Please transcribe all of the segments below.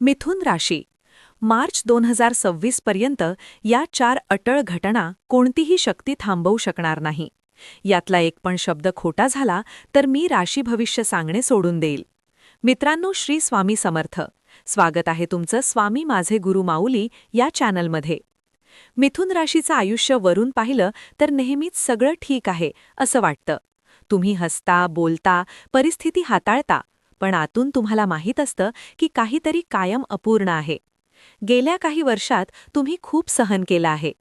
मिथुन राशी. मार्च दोन हजार सव्वीस पर्यंत या चार अटळ घटना कोणतीही शक्ती थांबवू शकणार नाही. यातला एक पण शब्द खोटा झाला तर मी राशी भविष्य सांगणे सोडून देईल. मित्रांनो श्री स्वामी समर्थ. स्वागत आहे तुमचं स्वामी माझे गुरु माऊली या चॅनलमध्ये. मिथुन राशीचं आयुष्य वरून पाहिलं तर नेहमीच सगळं ठीक आहे असं वाटतं. तुम्ही हसता बोलता परिस्थिती हाताळता पण आतून तुम्हाला माहीत असतं की काहीतरी कायम अपूर्ण आहे. गेल्या काही वर्षात तुम्ही खूप सहन केलं आहे.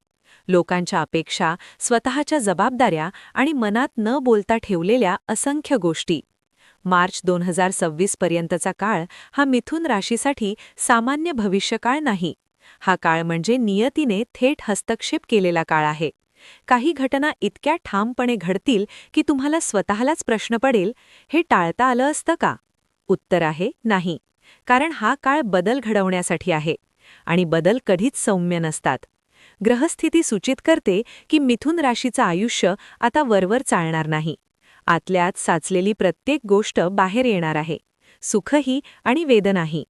लोकांच्या अपेक्षा स्वतःच्या जबाबदाऱ्या आणि मनात न बोलता ठेवलेल्या असंख्य गोष्टी. मार्च दोन हजार सव्वीस पर्यंतचा काळ हा मिथुन राशीसाठी सामान्य भविष्यकाळ नाही. हा काळ म्हणजे नियतीने थेट हस्तक्षेप केलेला काळ आहे. काही घटना इतक्या ठामपणे घडतील की तुम्हाला स्वतःलाच प्रश्न पडेल हे टाळता आलं असतं का? उत्तर आहे नाही. कारण हा काळ बदल घडवण्यासाठी आहे आणि बदल कधीच सौम्य नसतात. ग्रहस्थिती सूचित करते की मिथुन राशीचं आयुष्य आता वरवर चालणार नाही. आतल्यात साचलेली प्रत्येक गोष्ट बाहेर येणार आहे. सुखही आणि वेदनाही.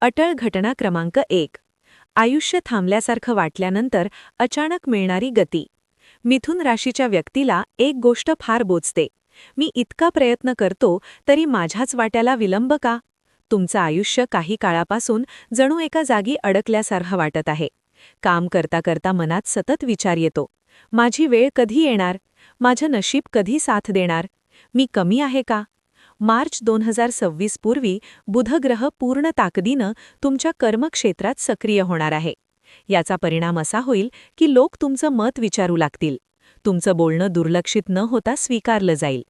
अटळ घटना क्रमांक एक. आयुष्य थांबल्यासारखं वाटल्यानंतर अचानक मिळणारी गती. मिथुन राशीच्या व्यक्तीला एक गोष्ट फार बोचते. मी इतका प्रयत्न करतो तरी माझ्याच वाट्याला विलंब का? तुमचं आयुष्य काही काळापासून जणू एका जागी अडकल्यासारखं वाटत आहे. काम करता करता मनात सतत विचार येतो. माझी वेळ कधी येणार? माझं नशीब कधी साथ देणार? मी कमी आहे का? मार्च दोन हजार सव्वीस पूर्वी बुधग्रह पूर्ण ताकदीनं तुमच्या कर्मक्षेत्रात सक्रिय होणार आहे. याचा परिणाम असा होईल की लोक तुमचं मत विचारू लागतील. तुमचं बोलणं दुर्लक्षित न होता स्वीकारलं जाईल.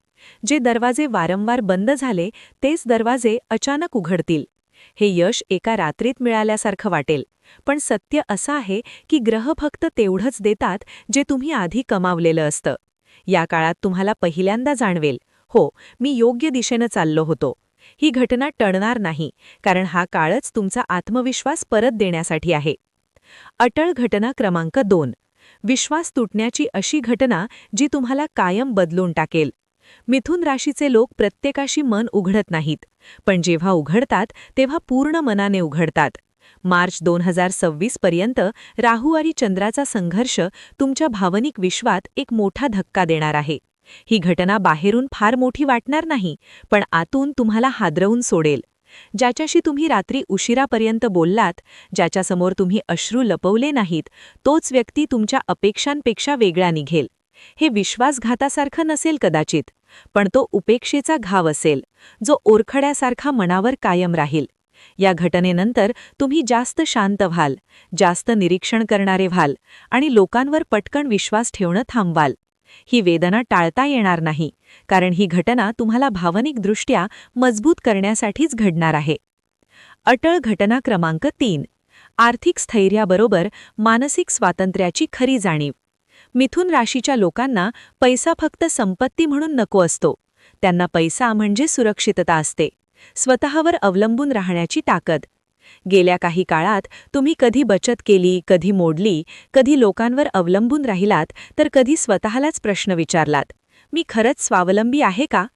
जे दरवाजे वारंवार बंद झाले तेच दरवाजे अचानक उघडतील. हे यश एका रात्रीत मिळाल्यासारखं वाटेल. पण सत्य असं आहे की ग्रह फक्त तेवढंच देतात जे तुम्ही आधी कमावलेलं असतं. या काळात तुम्हाला पहिल्यांदा जाणवेल हो मी योग्य दिशेनं चाललो होतो. ही घटना टळणार नाही कारण हा काळच तुमचा आत्मविश्वास परत देण्यासाठी आहे. अटळ घटना क्रमांक दोन. विश्वास तुटण्याची अशी घटना जी तुम्हाला कायम बदलून टाकेल. मिथुन राशीचे लोक प्रत्येकाशी मन उघडत नाहीत पण जेव्हा उघडतात तेव्हा पूर्ण मनाने उघडतात. मार्च दोन हजार सव्वीस पर्यंत राहू आणि चंद्राचा संघर्ष तुमच्या भावनिक विश्वात एक मोठा धक्का देणार आहे. ही घटना बाहेरून फार मोठी वाटणार नाही पण आतून तुम्हाला हादरवून सोडेल. ज्याच्याशी तुम्ही रात्री उशिरापर्यंत बोललात ज्याच्यासमोर तुम्ही अश्रू लपवले नाहीत तोच व्यक्ती तुमच्या अपेक्षांपेक्षा वेगळा निघेल. हे विश्वासघातासारखं नसेल कदाचित पण तो उपेक्षेचा घाव असेल जो ओरखड्यासारखा मनावर कायम राहील. या घटनेनंतर तुम्ही जास्त शांत व्हाल जास्त निरीक्षण करणारे व्हाल आणि लोकांवर पटकन विश्वास ठेवणं थांबवाल. ही वेदना टाळता येणार नाही कारण ही घटना तुम्हाला भावनिकदृष्ट्या मजबूत करण्यासाठीच घडणार आहे. अटळ घटना क्रमांक तीन आर्थिक स्थैर्याबरोबर मानसिक स्वातंत्र्याची खरी जाणीव. मिथुन राशीच्या लोकांना पैसा फक्त संपत्ती म्हणून नको असतो त्यांना पैसा म्हणजे सुरक्षितता असते स्वतःवर अवलंबून राहण्याची ताकद. गेल्या काही काळात तुम्ही कधी बचत केली कधी मोडली कधी लोकांवर अवलंबून राहिलात तर कधी स्वतःलाच प्रश्न विचारलात. मी खरंच स्वावलंबी आहे का?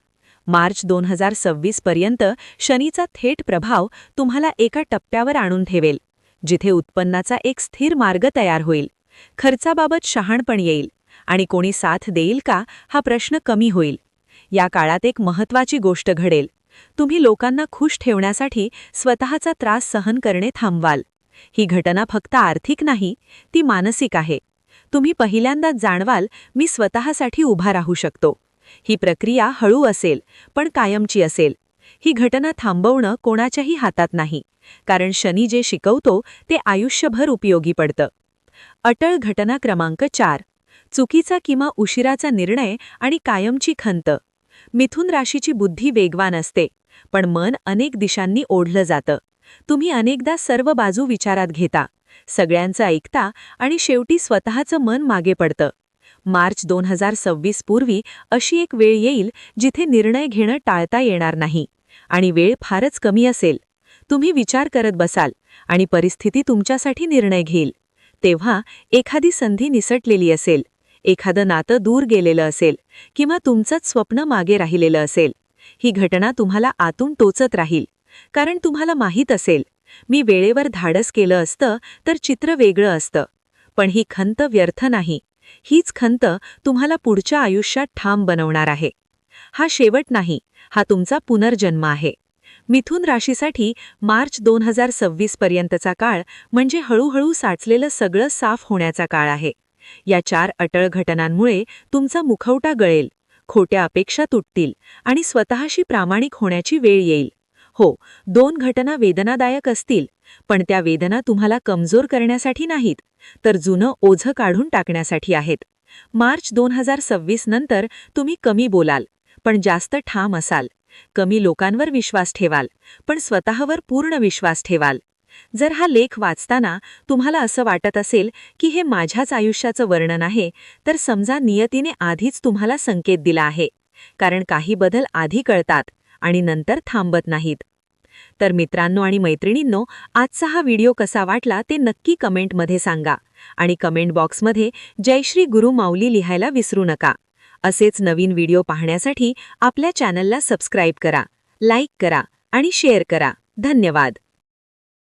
मार्च दोन हजार सव्वीस पर्यंत शनीचा थेट प्रभाव तुम्हाला एका टप्प्यावर आणून ठेवेल जिथे उत्पन्नाचा एक स्थिर मार्ग तयार होईल. खर्चाबाबत शहाणपण येईल. आणि कोणी साथ देईल का? हा प्रश्न कमी होईल. या काळात एक महत्त्वाची गोष्ट घडेल. तुम्ही लोकांना खुश ठेवण्यासाठी स्वतःचा त्रास सहन करणे थांबवाल. ही घटना फक्त आर्थिक नाही ती मानसिक आहे. तुम्ही पहिल्यांदाच जाणवाल मी स्वतःसाठी उभा राहू शकतो. ही प्रक्रिया हळू असेल पण कायमची असेल. ही घटना थांबवणं कोणाच्याही हातात नाही. कारण शनी जे शिकवतो ते आयुष्यभर उपयोगी पडतं. अटळ घटना क्रमांक चार. चुकीचा किंवा उशिराचा निर्णय आणि कायमची खंत. मिथुन राशीची बुद्धी वेगवान असते. पण मन अनेक दिशांनी ओढलं जातं. तुम्ही अनेकदा सर्व बाजू विचारात घेता. सगळ्यांचं ऐकता आणि शेवटी स्वतःचं मन मागे पडतं. मार्च दोन हजार सव्वीस पूर्वी अशी एक वेळ येईल जिथे निर्णय घेणं टाळता येणार नाही. आणि वेळ फारच कमी असेल. तुम्ही विचार करत बसाल आणि परिस्थिती तुमच्यासाठी निर्णय घेईल. तेव्हा एखादी संधी निसटलेली असेल. एखादं नातं दूर गेलेलं असेल किंवा तुमचंच स्वप्न मागे राहिलेलं असेल ही घटना तुम्हाला आतून टोचत राहील. कारण तुम्हाला माहीत असेल मी वेळेवर धाडस केलं असतं तर चित्र वेगळं असतं. पण ही खंत व्यर्थ नाही. हीच खंत तुम्हाला पुढच्या आयुष्यात ठाम बनवणार आहे. हा शेवट नाही हा तुमचा पुनर्जन्म आहे. मिथुन राशीसाठी मार्च दोन हजार सव्वीस पर्यंतचा काळ म्हणजे हळूहळू साचलेलं सगळं साफ होण्याचा काळ आहे. या चार अटळ घटनांमुळे तुमचा मुखवटा गळेल खोट्या अपेक्षा तुटतील आणि स्वतःशी प्रामाणिक होण्याची वेळ येईल. हो दोन घटना वेदनादायक असतील पण त्या वेदना तुम्हाला कमजोर करण्यासाठी नाहीत तर जुनं ओझं काढून टाकण्यासाठी आहेत. मार्च दोन हजार सव्वीस नंतर तुम्ही कमी बोलाल पण जास्त ठाम असाल. कमी लोकांवर विश्वास ठेवाल पण स्वतःवर पूर्ण विश्वास ठेवाल. जर हा लेख वाचताना तुम्हाला असं वाटत असेल की हे माझ्याच आयुष्याचं वर्णन आहे तर समजा नियतीने आधीच तुम्हाला संकेत दिला आहे कारण काही बदल आधी कळतात आणि नंतर थांबत नाहीत. तर मित्रांनो आणि मैत्रिणींनो आजचा हा व्हिडिओ कसा वाटला ते नक्की कमेंटमध्ये सांगा आणि कमेंट बॉक्समध्ये जयश्री गुरु माऊली लिहायला विसरू नका. असेच नवीन व्हिडिओ पाहण्यासाठी आपल्या चॅनलला सबस्क्राईब करा लाईक करा आणि शेअर करा. धन्यवाद.